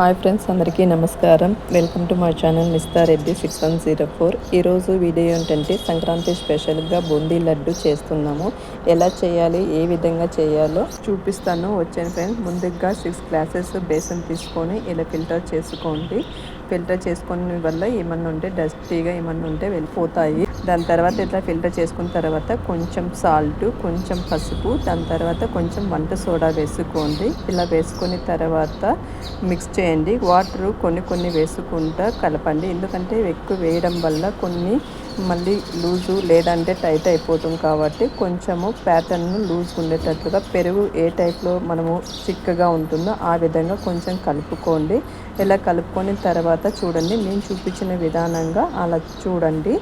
Hi friends అందరికీ నమస్కారం. Welcome to my channel Mista Reddy six one zero four. ఈరోజు video ఏంటంటే సంక్రాంతి స్పెషల్గా బూందీ లడ్డు చేస్తున్నాము. ఎలా చేయాలి ఏ విధంగా చేయాలో చూపిస్తాను. వచ్చాను ఫ్రెండ్స్ ముందుగా సిక్స్ గ్లాసెస్ బేసన్ తీసుకొని ఇలా ఫిల్టర్ చేసుకోండి. ఫిల్టర్ చేసుకునే వల్ల ఏమన్నా ఉంటే డస్టీగా ఏమన్నా ఉంటే వెళ్ళిపోతాయి. దాని తర్వాత ఇట్లా ఫిల్టర్ చేసుకున్న తర్వాత కొంచెం సాల్ట్ కొంచెం పసుపు దాని తర్వాత కొంచెం వంట సోడా వేసుకోండి. ఇలా వేసుకున్న తర్వాత మిక్స్ చేయండి. వాటర్ కొన్ని కొన్ని వేసుకుంటా కలపండి. ఎందుకంటే ఎక్కువ వేయడం వల్ల కొన్ని మళ్ళీ లూజు లేదంటే టైట్ అయిపోతుంది కాబట్టి కొంచెము ప్యాటర్న్ లూజ్ ఉండేటట్లుగా పెరుగు ఏ టైప్లో మనము చిక్కగా ఉంటుందో ఆ విధంగా కొంచెం కలుపుకోండి. ఇలా కలుపుకొని తర్వాత చూడండి నేను చూపించిన విధానంగా అలా చూడండి.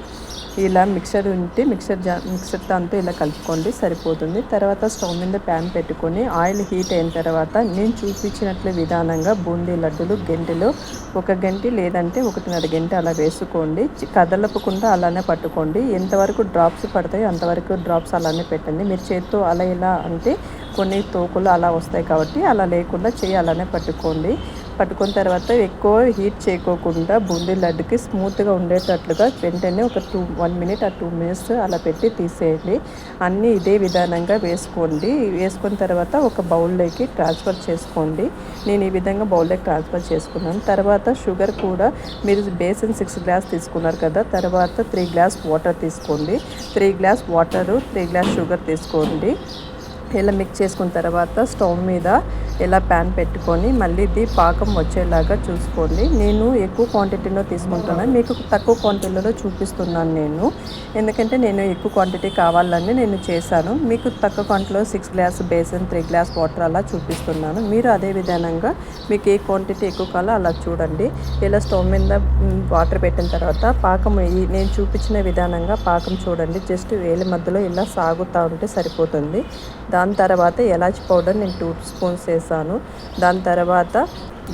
ఇలా మిక్సర్ ఉంటే మిక్సర్ జా మిక్సర్తో అంతా ఇలా కలుపుకోండి సరిపోతుంది. తర్వాత స్టవ్ మీద ప్యాన్ పెట్టుకొని ఆయిల్ హీట్ అయిన తర్వాత నేను చూపించినట్లు విధానంగా బూందీ లడ్డులు గంటెలో ఒక గంటి లేదంటే ఒకటిన్నర గంట అలా వేసుకోండి. కదలపకుండా అలానే పట్టుకోండి. ఎంతవరకు డ్రాప్స్ పడతాయో అంతవరకు డ్రాప్స్ అలానే పెట్టండి. మీరు చేత్తో అలా ఇలా అంటే కొన్ని తోకులు అలా వస్తాయి కాబట్టి అలా లేకుండా చేయి అలానే పట్టుకోండి. పట్టుకున్న తర్వాత ఎక్కువ హీట్ చేయకోకుండా బూందీ లడ్డుకి స్మూత్గా ఉండేటట్లుగా వెంటనే ఒక టూ వన్ మినిట్ ఆ టూ మినిట్స్ అలా పెట్టి తీసేయండి. అన్నీ ఇదే విధానంగా వేసుకోండి. వేసుకున్న తర్వాత ఒక బౌల్లోకి ట్రాన్స్ఫర్ చేసుకోండి. నేను ఈ విధంగా బౌల్లోకి ట్రాన్స్ఫర్ చేసుకున్నాను. తర్వాత షుగర్ కూడా మీరు బేసిన్ సిక్స్ గ్లాస్ తీసుకున్నారు కదా తర్వాత త్రీ గ్లాస్ వాటర్ తీసుకోండి. Three glass water three glass sugar తీసుకోండి. ఇలా మిక్స్ చేసుకున్న తర్వాత స్టవ్ మీద ఇలా ప్యాన్ పెట్టుకొని మళ్ళీ ఇది పాకం వచ్చేలాగా చూసుకోండి. నేను ఎక్కువ క్వాంటిటీలో తీసుకుంటున్నాను మీకు తక్కువ క్వాంటిటీలో చూపిస్తున్నాను నేను. ఎందుకంటే నేను ఎక్కువ క్వాంటిటీ కావాలని నేను చేశాను. మీకు తక్కువ క్వాంటిటీలో six glass besan three glass water అలా చూపిస్తున్నాను. మీరు అదే విధానంగా మీకు ఏ క్వాంటిటీ ఎక్కువ కావాలో అలా చూడండి. ఇలా స్టవ్ మీద వాటర్ పెట్టిన తర్వాత పాకం నేను చూపించిన విధానంగా పాకం చూడండి. జస్ట్ వేలి మధ్యలో ఇలా సాగుతూ ఉంటే సరిపోతుంది. దాని తర్వాత ఎలాచి పౌడర్ నేను టూ స్పూన్స్ చేస్తాను దాని తర్వాత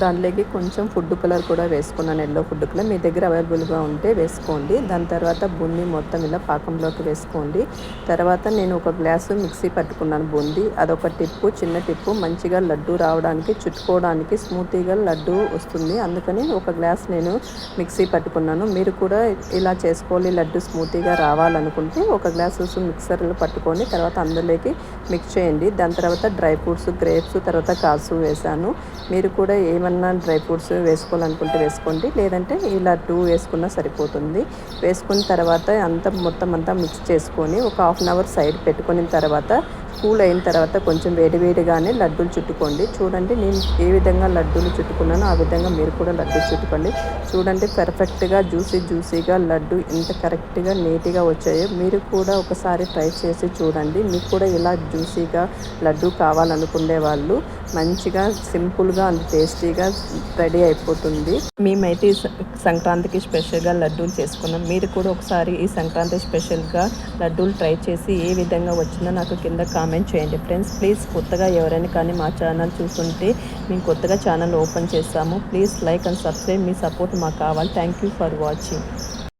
దానిలోకి కొంచెం ఫుడ్ కలర్ కూడా వేసుకున్నాను ఎల్లో ఫుడ్ కలర్. మీ దగ్గర అవైలబుల్గా ఉంటే వేసుకోండి. దాని తర్వాత బూందీ మొత్తం ఇలా పాకంలోకి వేసుకోండి. తర్వాత నేను ఒక గ్లాసు మిక్సీ పట్టుకున్నాను బూందీ. అదొక టిప్పు చిన్న టిప్పు. మంచిగా లడ్డు రావడానికి చుట్టుకోవడానికి స్మూతీగా లడ్డు వస్తుంది. అందుకని ఒక గ్లాస్ నేను మిక్సీ పట్టుకున్నాను. మీరు కూడా ఇలా చేసుకోవాలి లడ్డు స్మూతీగా రావాలనుకుంటే ఒక గ్లాస్ మిక్సర్లో పట్టుకొని తర్వాత అందులోకి మిక్స్ చేయండి. దాని తర్వాత డ్రై ఫ్రూట్స్ గ్రేప్స్ తర్వాత కాసు వేసాను మీరు కూడా ఏం ఏమన్నా డ్రై ఫ్రూట్స్ వేసుకోవాలనుకుంటే వేసుకోండి. లేదంటే ఇలా టూ వేసుకున్నా సరిపోతుంది. వేసుకున్న తర్వాత అంతా మొత్తం అంతా మిక్స్ చేసుకొని ఒక హాఫ్ అన్ అవర్ సైడ్ పెట్టుకున్న తర్వాత కూల్ అయిన తర్వాత కొంచెం వేడివేడిగానే లడ్డూలు చుట్టుకోండి. చూడండి నేను ఏ విధంగా లడ్డూలు చుట్టుకున్నానో ఆ విధంగా మీరు కూడా లడ్డూ చుట్టుకోండి. చూడండి పర్ఫెక్ట్గా జ్యూసీ జ్యూసీగా లడ్డు ఎంత కరెక్ట్గా నీట్గా వచ్చాయో మీరు కూడా ఒకసారి ట్రై చేసి చూడండి. మీకు కూడా ఇలా జ్యూసీగా లడ్డు కావాలనుకునే వాళ్ళు మంచిగా సింపుల్గా అంత టేస్టీగా రెడీ అయిపోతుంది. మేమైతే ఈ సంక్రాంతికి స్పెషల్గా లడ్డూలు చేసుకున్నాం. మీరు కూడా ఒకసారి ఈ సంక్రాంతి స్పెషల్గా లడ్డూలు ట్రై చేసి ఏ విధంగా వచ్చిందో నాకు కింద కామెంట్ చేయండి. ఫ్రెండ్స్ ప్లీజ్ కొత్తగా ఎవరైనా కానీ మా ఛానల్ చూస్తుంటే మేము కొత్తగా ఛానల్ ఓపెన్ చేస్తాము. ప్లీజ్ లైక్ అండ్ సబ్స్క్రైబ్ మీ సపోర్ట్ మాకు కావాలి. Thank you for watching